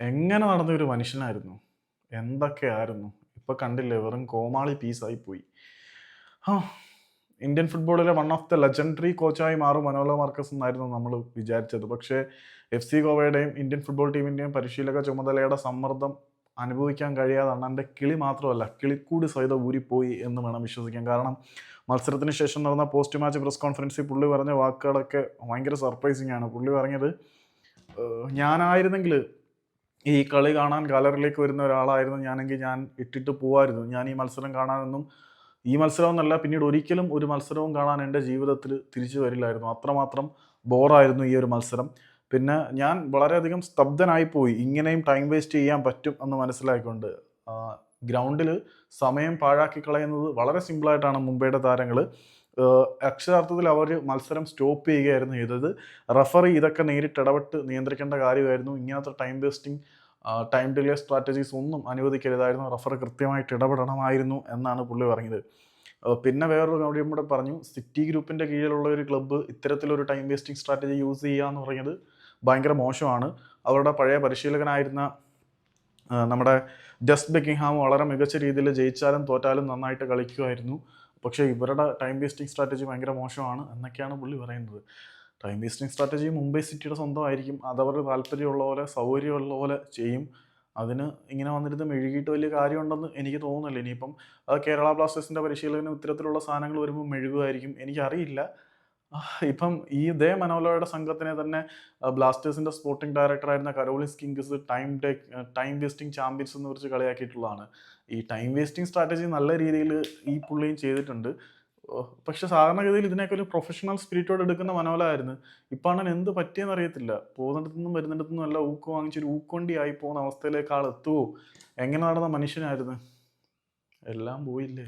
എങ്ങനെ നടന്ന ഒരു മനുഷ്യനായിരുന്നു? എന്തൊക്കെയായിരുന്നു? ഇപ്പൊ കണ്ടില്ലേ വെറും കോമാളി പീസായി പോയി. ആ ഇന്ത്യൻ ഫുട്ബോളിലെ വൺ ഓഫ് ദ ലെജൻഡറി കോച്ചായി മാറും മനോലോ മാർക്കസ് എന്നായിരുന്നു നമ്മൾ വിചാരിച്ചത്. പക്ഷേ എഫ് സി ഗോവയുടെയും ഇന്ത്യൻ ഫുട്ബോൾ ടീമിന്റെയും പരിശീലക ചുമതലയുടെ സമ്മർദ്ദം അനുഭവിക്കാൻ കഴിയാതെ അണ്ണന്റെ കിളി മാത്രമല്ല കിളിക്കൂടി സഹിതം ഊരിപ്പോയി എന്ന് വേണം വിശ്വസിക്കാൻ. കാരണം മത്സരത്തിന് ശേഷം നടന്ന പോസ്റ്റ് മാച്ച് പ്രസ് കോൺഫറൻസിൽ പുള്ളി പറഞ്ഞ വാക്കുകളൊക്കെ ഭയങ്കര സർപ്രൈസിങ് ആണ്. പുള്ളി പറഞ്ഞത് "ഏഹ് ഞാനായിരുന്നെങ്കിൽ ഈ കളി കാണാൻ ഗാലറിയിലേക്ക് വരുന്ന ഒരാളായിരുന്നു ഞാനെങ്കിൽ ഞാൻ ഇട്ടിട്ട് പോവായിരുന്നു. ഞാൻ ഈ മത്സരം കാണാനൊന്നും ഈ മത്സരം എന്നല്ല പിന്നീട് ഒരിക്കലും ഒരു മത്സരവും കാണാൻ എന്റെ ജീവിതത്തിൽ തിരിച്ചു വരില്ലായിരുന്നു. അത്രമാത്രം ബോറായിരുന്നു ഈ ഒരു മത്സരം. പിന്നെ ഞാൻ വളരെയധികം സ്തബ്ധനായിപ്പോയി ഇങ്ങനെയും ടൈം വേസ്റ്റ് ചെയ്യാൻ പറ്റും എന്ന് മനസ്സിലാക്കിക്കൊണ്ട് ഗ്രൗണ്ടിൽ സമയം പാഴാക്കി കളയുന്നത് വളരെ സിമ്പിളായിട്ടാണ് മുംബൈയുടെ താരങ്ങൾ അക്ഷരാർത്ഥത്തിൽ അവർ മത്സരം സ്റ്റോപ്പ് ചെയ്യുകയായിരുന്നു ചെയ്തത്. റഫറി ഇതൊക്കെ നേരിട്ട് ഇടപെട്ട് നിയന്ത്രിക്കേണ്ട കാര്യമായിരുന്നു. ഇങ്ങനത്തെ time wasting time delay strategies ഒന്നും അനുവദിക്കരുതായിരുന്നു. റഫറി കൃത്യമായിട്ട് ഇടപെടണമായിരുന്നു എന്നാണ് പുള്ളി പറഞ്ഞത്. പിന്നെ വേറൊരു കാര്യം കൂടെ പറഞ്ഞു. സിറ്റി ഗ്രൂപ്പിന്റെ കീഴിലുള്ള ഒരു ക്ലബ്ബ് ഇത്തരത്തിലൊരു ടൈം വേസ്റ്റിംഗ് സ്ട്രാറ്റജി യൂസ് ചെയ്യുക എന്ന് പറഞ്ഞത് ഭയങ്കര മോശമാണ്. അവരുടെ പഴയ പരിശീലകനായിരുന്ന നമ്മുടെ ജസ്റ്റ് ബെക്കിംഗ്ഹാം വളരെ മികച്ച രീതിയിൽ ജയിച്ചാലും തോറ്റാലും നന്നായിട്ട് കളിക്കുമായിരുന്നു. പക്ഷേ ഇവരുടെ ടൈം വേസ്റ്റിംഗ് സ്ട്രാറ്റജി ഭയങ്കര മോശമാണ് എന്നൊക്കെയാണ് പുള്ളി പറയുന്നത്. ടൈം വേസ്റ്റിംഗ് സ്ട്രാറ്റജി മുംബൈ സിറ്റിയുടെ സ്വന്തമായിരിക്കും. അതവർ താല്പര്യമുള്ള പോലെ സൗകര്യമുള്ള പോലെ ചെയ്യും. അതിന് ഇങ്ങനെ വന്നിരുന്ന് മെഴുകിയിട്ട് വലിയ കാര്യമുണ്ടെന്ന് എനിക്ക് തോന്നുന്നില്ല. ഇനിയിപ്പം കേരള ബ്ലാസ്റ്റേഴ്സിന്റെ പരിശീലകന് ഇത്തരത്തിലുള്ള സാധനങ്ങൾ വരുമ്പോൾ മെഴുകുമായിരിക്കും. എനിക്കറിയില്ല. ഇപ്പം ഈ ഇതേ മനോലയുടെ സംഘത്തിനെ തന്നെ ബ്ലാസ്റ്റേഴ്സിന്റെ സ്പോർട്ടിംഗ് ഡയറക്ടർ ആയിരുന്ന Karolis Skinkys time take time wasting champions എന്ന് കുറിച്ച് കളിയാക്കിയിട്ടുള്ളതാണ്. ഈ ടൈം വേസ്റ്റിംഗ് സ്ട്രാറ്റജി നല്ല രീതിയിൽ ഈ പുള്ളിയും ചെയ്തിട്ടുണ്ട്. പക്ഷെ സാധാരണഗതിയിൽ ഇതിനൊക്കെ ഒരു പ്രൊഫഷണൽ സ്പിരിറ്റോട് എടുക്കുന്ന മനോലായിരുന്നു. ഇപ്പം അണ്ണൻ എന്ത് പറ്റിയെന്ന് അറിയത്തില്ല. പോകുന്നിടത്തുനിന്നും വരുന്നിടത്തുനിന്നും എല്ലാം ഊക്ക് വാങ്ങിച്ചൊരു ഊക്കൊണ്ടി ആയി പോകുന്ന അവസ്ഥയിലേക്ക് ആൾ എത്തുവോ എങ്ങനെ നടന്ന മനുഷ്യനായിരുന്നു? എല്ലാം പോയില്ലേ?